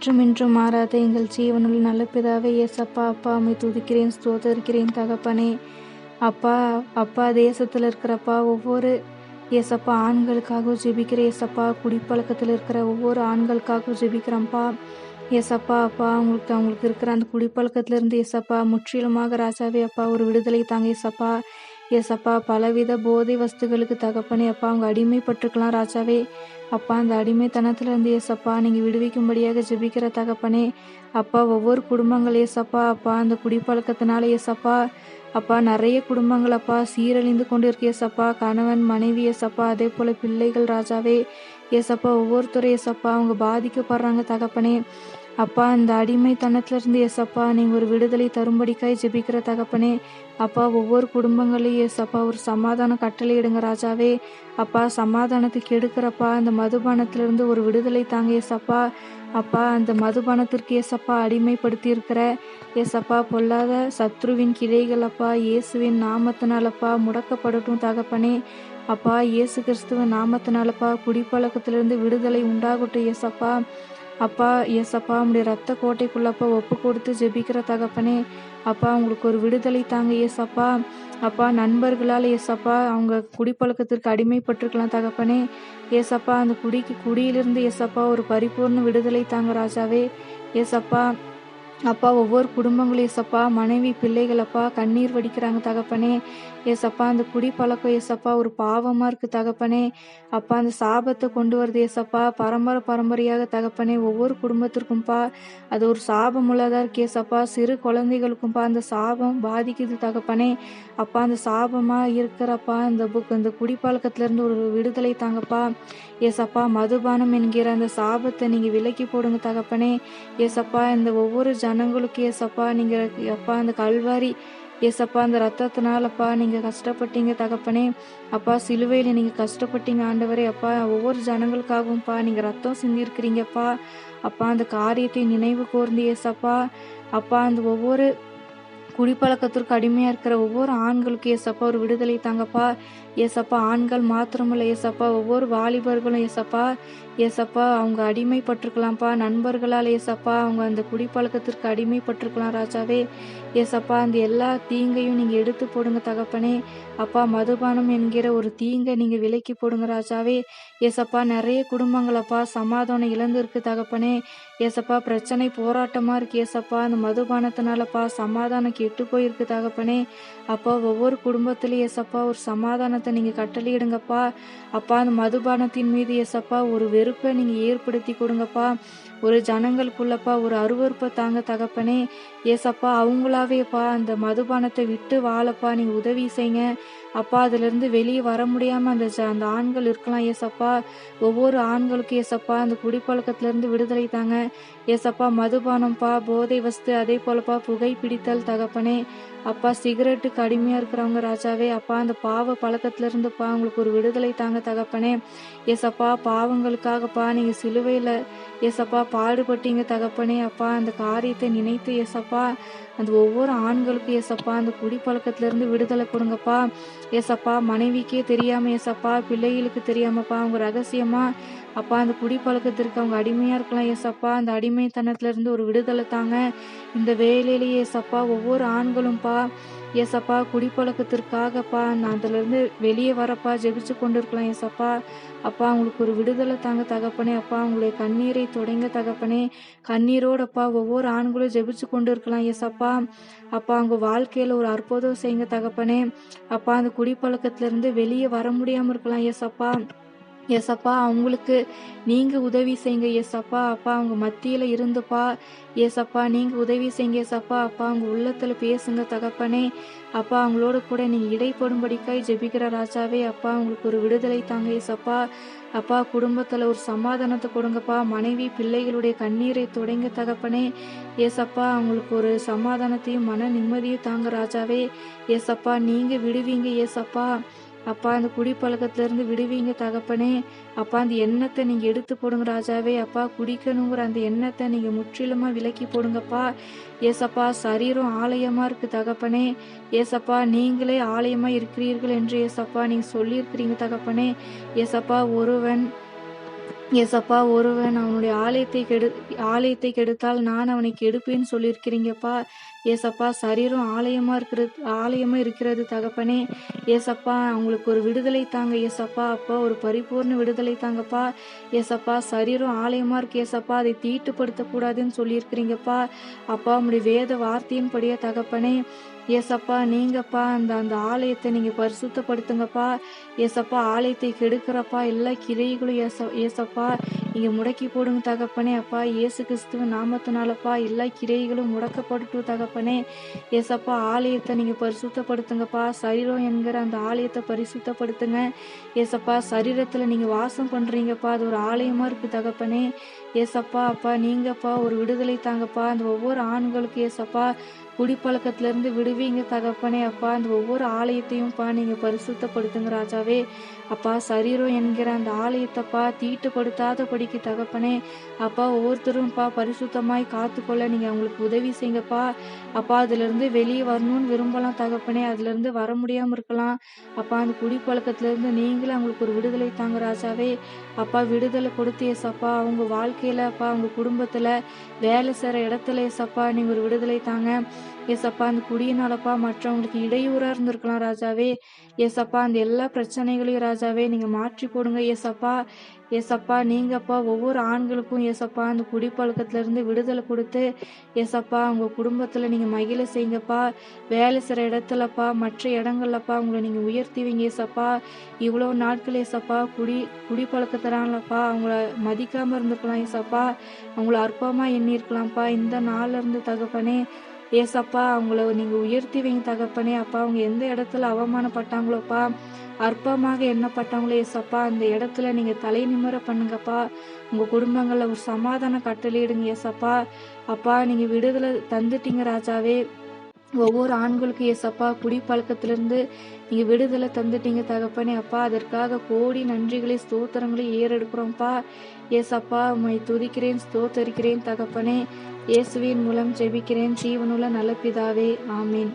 நேற்றும் இன்றும் மாறாத எங்கள் ஜீவனுள்ள நல்ல பிதாவே ஏசப்பா அப்பா அம்மை துதிக்கிறேன் ஸ்தோதரிக்கிறேன் தகப்பனே. அப்பா அப்பா தேசத்தில் இருக்கிறப்பா ஒவ்வொரு ஏசப்பா ஆண்களுக்காகவும் ஜெபிக்கிற ஏசப்பா குடிப்பழக்கத்தில் இருக்கிற ஒவ்வொரு ஆண்களுக்காகவும் ஜெபிக்கிறப்பா ஏசப்பா அப்பா அவங்களுக்கு அவங்களுக்கு இருக்கிற அந்த குடிப்பழக்கத்திலிருந்து ஏசப்பா முற்றிலுமாக ராஜாவே அப்பா ஒரு விடுதலை தாங்க ஏசப்பா ஏசப்பா பலவித போதை வஸ்துகளுக்கு தகப்பனே அப்பா அவங்க அடிமைப்பட்டிருக்கலாம் ராஜாவே. அப்பா அந்த அடிமைத்தனத்துல இருந்து ஏசப்பா நீங்க விடுவிக்கும்படியாக ஜெபிக்கிற தகப்பனே. அப்பா ஒவ்வொரு குடும்பங்கள் ஏசப்பா அப்பா அந்த குடிப்பழக்கத்தினால ஏசப்பா அப்பா நிறைய குடும்பங்கள் அப்பா சீரழிந்து கொண்டு இருக்கு ஏசப்பா கணவன் மனைவி ஏசப்பா அதே போல பிள்ளைகள் ராஜாவே. ஏசப்பா ஒவ்வொருத்தரும் ஏசப்பா அவங்க பாதிக்கப்படுறாங்க தகப்பனே. அப்பா இந்த அடிமைத்தனத்துல இருந்து நீங்கள் ஒரு விடுதலை தரும்படிக்காய் ஜெபிக்கிற தகப்பனே. அப்பா ஒவ்வொரு குடும்பங்களையும் எஸ்அப்பா ஒரு சமாதானம் கட்டளையிடுங்க ராஜாவே. அப்பா சமாதானத்துக்கு எடுக்கிறப்பா அந்த மதுபானத்திலிருந்து ஒரு விடுதலை தாங்க எஸ்அப்பா அப்பா அந்த மதுபானத்திற்கு ஏசப்பா அடிமைப்படுத்தி இருக்கிற ஏசப்பா பொல்லாத சத்ருவின் கிளைகள் அப்பா இயேசுவின் நாமத்தினாலப்பா முடக்கப்படட்டும் தகப்பனே. அப்பா இயேசு கிறிஸ்துவ நாமத்தினாலப்பா குடிப்பழக்கத்திலிருந்து விடுதலை உண்டாகட்டும் ஏசப்பா. அப்பா ஏசப்பா உங்களுடைய ரத்த கோட்டைக்குள்ளப்பா ஒப்பு கொடுத்து ஜெபிக்கிற தகப்பனே அப்பா உங்களுக்கு ஒரு விடுதலை தாங்க எஸ் அப்பா. நண்பர்களால் ஏசப்பா அவங்க குடிப்பழக்கத்திற்கு அடிமைப்பட்டிருக்கலாம் தகப்பனே. ஏசப்பா அந்த குடிக்கு குடியிலிருந்து ஏசப்பா ஒரு பரிபூர்ண விடுதலை தாங்க ராஜாவே. எஸ் அப்பா அப்பா ஒவ்வொரு குடும்பங்களும் ஏசப்பா மனைவி பிள்ளைகளப்பா கண்ணீர் வடிக்கிறாங்க தகப்பனே. ஏசப்பா அந்த குடிப்பழக்கம் ஏசப்பா ஒரு பாவமா இருக்கு தகப்பனே. அப்பா அந்த சாபத்தை கொண்டு வருது ஏசப்பா. பரம்பரை பரம்பரையாக தகப்பனே ஒவ்வொரு குடும்பத்திற்கும்பா அது ஒரு சாபம் உள்ளதா இருக்கு ஏசப்பா. சிறு குழந்தைகளுக்கும்பா அந்த சாபம் பாதிக்குது தகப்பனே. அப்பா அந்த சாபமா இருக்கிறப்பா இந்த புக் இந்த குடிப்பழக்கத்துல இருந்து ஒரு விடுதலை தாங்கப்பா. ஏசப்பா மதுபானம் என்கிற அந்த சாபத்தை நீங்க விலக்கி போடுங்க தகப்பனே. ஏசப்பா இந்த ஒவ்வொரு ஜனங்களுக்கு ஏசப்பா நீங்கள் அப்பா அந்த கல்வாரி ஏசப்பா அந்த ரத்தத்தினாலப்பா நீங்கள் கஷ்டப்பட்டீங்க தகப்பனே. அப்பா சிலுவையில் நீங்கள் கஷ்டப்பட்டீங்க ஆண்டவரே. அப்பா ஒவ்வொரு ஜனங்களுக்காகவும்ப்பா நீங்கள் ரத்தம் சிந்திருக்கிறீங்கப்பா. அப்பா அந்த காரியத்தை நினைவு கூர்ந்து ஏசப்பா. அப்பா அந்த ஒவ்வொரு குடிப்பழக்கத்திற்கு அடிமையா இருக்கிற ஒவ்வொரு ஆண்களுக்கு ஏசப்பா ஒரு விடுதலை தாங்கப்பா. ஏசப்பா ஆண்கள் மாத்திரமில்ல ஏசப்பா. ஒவ்வொரு வாலிபர்களும் ஏசப்பா ஏசப்பா அவங்க அடிமைப்பட்டிருக்கலாம்ப்பா. நண்பர்களால் ஏசப்பா அவங்க அந்த குடிப்பழக்கத்திற்கு அடிமைப்பட்டிருக்கலாம் ராஜாவே. ஏசப்பா அந்த எல்லா தீங்கையும் நீங்க எடுத்து போடுங்க தகப்பனே. அப்பா மதுபானம் என்கிற ஒரு தீங்கை நீங்க விலக்கி போடுங்க ராஜாவே. ஏசப்பா நிறைய குடும்பங்களப்பா சமாதானம் இழந்திருக்கு தகப்பனே. ஏசப்பா பிரச்சனை போராட்டமா இருக்கு ஏசப்பா அந்த மதுபானத்தினாலப்பா சமாதானம் கெட்டு போயிருக்கு தகப்பனே. அப்பா ஒவ்வொரு குடும்பத்திலையும் ஏசப்பா ஒரு சமாதானத்தை நீங்க கட்டளையிடுங்கப்பா. அப்பா அந்த மதுபானத்தின் மீது ஏசப்பா ஒரு வெறுப்பை நீங்க ஏற்படுத்தி கொடுங்கப்பா. ஒரு ஜனங்களுக்குள்ளப்பா ஒரு அருவருப்பை தாங்க தகப்பனே. ஏசப்பா அவங்களாவேப்பா அந்த மதுபானத்தை விட்டு வாழப்பா நீங்க உதவி செய்யுங்க அப்பா அதுலேருந்து வெளியே வர முடியாமல் அந்த அந்த ஆண்கள் இருக்கலாம். ஏசப்பா ஒவ்வொரு ஆண்களுக்கும் ஏசப்பா அந்த குடிப்பழக்கத்துலேருந்து விடுதலை தாங்க. ஏசப்பா மதுபானம்ப்பா போதை வஸ்து அதே போலப்பா புகை பிடித்தல் தகப்பனே. அப்பா சிகரெட்டுக்கு அடிமையாக இருக்கிறவங்க ராஜாவே. அப்பா அந்த பாவ பழக்கத்துலேருந்துப்பா அவங்களுக்கு உங்களுக்கு ஒரு விடுதலை தாங்க தகப்பனே. ஏசப்பா பாவங்களுக்காகப்பா நீங்கள் சிலுவையில் ஏசப்பா பாடுபட்டீங்க தகப்பனே. அப்பா அந்த காரியத்தை நினைத்து ஏசப்பா அந்த ஒவ்வொரு ஆண்களுக்கும் ஏசப்பா அந்த குடிப்பழக்கத்துலேருந்து விடுதலை கொடுங்கப்பா. ஏசப்பா மனைவிக்கே தெரியாம ஏசப்பா பிள்ளைகளுக்கு தெரியாமப்பா அவங்க ரகசியமா அப்பா அந்த குடிப்பழக்கத்திற்கு அவங்க அடிமையா இருக்கலாம் ஏசப்பா. அந்த அடிமைத்தனத்துல இருந்து ஒரு விடுதலை தாங்க. இந்த வேலையிலேயே ஏசப்பா ஒவ்வொரு ஆண்களும்ப்பா ஏசப்பா குடிப்பழக்கத்திற்காகப்பா நான் அதுலேருந்து வெளியே வரப்பா ஜெபிச்சு கொண்டு இருக்கலாம் ஏசப்பா. அப்பா அவங்களுக்கு ஒரு விடுதலை தாங்க தகப்பனே. அப்பா அவங்களுடைய கண்ணீரை தொடங்க தகப்பனே. கண்ணீரோடப்பா ஒவ்வொரு ஆண்களும் ஜெபிச்சு கொண்டு இருக்கலாம் ஏசப்பா. அப்பா அவங்க வாழ்க்கையில் ஒரு அற்புதம் செய்யுங்க தகப்பனே. அப்பா அந்த குடிப்பழக்கத்துலேருந்து வெளியே வர முடியாமல் இருக்கலாம் ஏசப்பா. ஏசப்பா அவங்களுக்கு நீங்கள் உதவி செய்யுங்க ஏசப்பா அப்பா அவங்க மத்தியில் இருந்துப்பா. ஏசப்பா நீங்கள் உதவி செய்யுங்க ஏசப்பா அப்பா அவங்க உள்ளத்தில் பேசுங்க தகப்பனே. அப்பா அவங்களோட கூட நீங்கள் இடைப்படும்படிக்காய் ஜெபிக்கிற ராஜாவே. அப்பா அவங்களுக்கு ஒரு விடுதலை தாங்க ஏசப்பா அப்பா குடும்பத்தில் ஒரு சமாதானத்தை கொடுங்கப்பா. மனைவி பிள்ளைகளுடைய கண்ணீரை தொடங்க தகப்பனே. ஏசப்பா அவங்களுக்கு ஒரு சமாதானத்தையும் மன நிம்மதியும் தாங்க ராஜாவே. ஏசப்பா நீங்கள் விடுவீங்க ஏசப்பா அப்பா அந்த குடிப்பழக்கத்துலேருந்து விடுவீங்க தகப்பனே. அப்பா அந்த எண்ணத்தை நீங்க எடுத்து போடுங்க ராஜாவே. அப்பா குடிக்கணுங்கிற அந்த எண்ணத்தை நீங்க முற்றிலுமா விலக்கி போடுங்கப்பா. ஏசப்பா சரீரம் ஆலயமா இருக்கு தகப்பனே. ஏசப்பா நீங்களே ஆலயமா இருக்கிறீர்கள் என்று ஏசப்பா நீங்க சொல்லியிருக்கிறீங்க தகப்பனே. ஏசப்பா ஒருவன் ஏசப்பா ஒருவன் அவனுடைய ஆலயத்தை கெடு ஆலயத்தை கெடுத்தால் நான் அவனை கெடுப்பேன்னு சொல்லியிருக்கிறீங்கப்பா. ஏசப்பா சரீரம் ஆலயமா இருக்கிறது ஆலயமா இருக்கிறது தகப்பனே. ஏசப்பா அவங்களுக்கு ஒரு விடுதலை தாங்க ஏசப்பா. அப்பா ஒரு பரிபூர்ண விடுதலை தாங்கப்பா. ஏசப்பா சரீரம் ஆலயமா இருக்கு ஏசப்பா. அதை தீட்டுப்படுத்தக்கூடாதுன்னு சொல்லியிருக்கிறீங்கப்பா. அப்பா உங்களுடைய வேத வார்த்தையின்படியே தகப்பனே. ஏசப்பா நீங்கப்பா அந்த அந்த ஆலயத்தை நீங்க பரிசுத்தப்படுத்துங்கப்பா. ஏசப்பா ஆலயத்தை கெடுக்கிறப்பா. எல்லா கிரைகளும் ஏச ஏசப்பா நீங்க முடக்கி போடுங்க தகப்பனே. அப்பா இயேசு கிறிஸ்துவ நாமத்தினாலப்பா. எல்லா கிரைகளும் முடக்கப்பட்டு தகப்பனே ஏசப்பா ஆலயத்தை நீங்க பரிசுத்தப்படுத்துங்கப்பா. சரீரம் என்கிற அந்த ஆலயத்தை பரிசுத்தப்படுத்துங்க. ஏசப்பா சரீரத்துல நீங்க வாசம் பண்றீங்கப்பா. அது ஒரு ஆலயமா இருக்கு தகப்பனே. ஏசப்பா அப்பா நீங்கப்பா ஒரு விடுதலை தாங்கப்பா. அந்த ஒவ்வொரு ஆண்களுக்கு ஏசப்பா குடிப்பழக்கத்திலிருந்து விடுவீங்க தகப்பனே அப்பா. அந்த ஒவ்வொரு ஆலயத்தையும் பா நீங்க பரிசுத்தப்படுத்துங்க ராஜாவே. அப்பா சரீரம் என்கிற அந்த ஆலயத்தைப்பா தீட்டுப்படுத்தாத படிக்கு தகப்பனே. அப்பா ஒவ்வொருத்தரும்ப்பா பரிசுத்தமாய் காத்துக்கொள்ள நீங்க அவங்களுக்கு உதவி செய்யுங்கப்பா. அப்பா அதுலேருந்து வெளியே வரணும்னு விரும்பலாம் தகப்பனே. அதுலேருந்து வர முடியாமல் இருக்கலாம். அப்பா அந்த குடிப்பழக்கத்துலேருந்து நீங்களும் அவங்களுக்கு ஒரு விடுதலை தாங்க ராஜாவே. அப்பா விடுதலை கொடுத்து ஏசப்பா அவங்க வாழ்க்கையில அப்பா அவங்க குடும்பத்துல வேலை செய்யற இடத்துல ஏசப்பா நீங்க ஒரு விடுதலை தாங்க. ஏசப்பா அந்த குடியினாலப்பா மற்றவங்களுக்கு இடையூறா இருந்திருக்கலாம் ராஜாவே. ஏசப்பா அந்த எல்லா பிரச்சனைகளையும் ராஜாவே நீங்க மாற்றி போடுங்க ஏசப்பா. ஏசப்பா நீங்கப்பா ஒவ்வொரு ஆண்களுக்கும் ஏசப்பா அந்த குடிப்பழக்கத்துல இருந்து விடுதலை கொடுத்து ஏசப்பா உங்க குடும்பத்துல நீங்க மகிழ செய்யுங்கப்பா. வேலை செய்யற இடத்துலப்பா மற்ற இடங்கள்லப்பா உங்களை நீங்க உயர்த்திவிங்க ஏசப்பா. இவ்வளவு நாட்கள் ஏசப்பா குடி குடிப்பழக்கத்தினாலப்பா அவங்கள மதிக்காம இருந்திருக்கலாம் ஏசப்பா. அவங்கள அற்பமா எண்ணி இருக்கலாம்ப்பா இந்த நாள்ல இருந்து தகப்பனே ஏசப்பா அவங்கள நீங்க உயர்த்தி வைங்க தகப்பனே. அப்பா அவங்க எந்த இடத்துல அவமானப்பட்டாங்களோப்பா? அற்பமாக எண்ணப்பட்டவங்களே ஏசப்பா. அந்த இடத்துல நீங்க தலை நிமிர பண்ணுங்கப்பா. உங்க குடும்பங்கள்ல ஒரு சமாதான கட்டளையிடுங்க ஏசப்பா. அப்பா நீங்க விடுதலை தந்துட்டீங்க ராஜாவே. ஒவ்வொரு ஆண்களுக்கும் ஏசப்பா குடிப்பழக்கத்திலிருந்து நீங்க விடுதலை தந்துட்டீங்க தகப்பனே. அப்பா அதற்காக கோடி நன்றிகளை ஸ்தோத்திரங்களை ஏறெடுக்கிறோம்ப்பா. ஏசப்பா உம்மை துதிக்கிறேன் ஸ்தோத்தரிக்கிறேன் தகப்பனே. இயேசுவின் மூலம் ஜெபிக்கிறேன். ஜீவனுள்ள நல்ல பிதாவே ஆமீன்.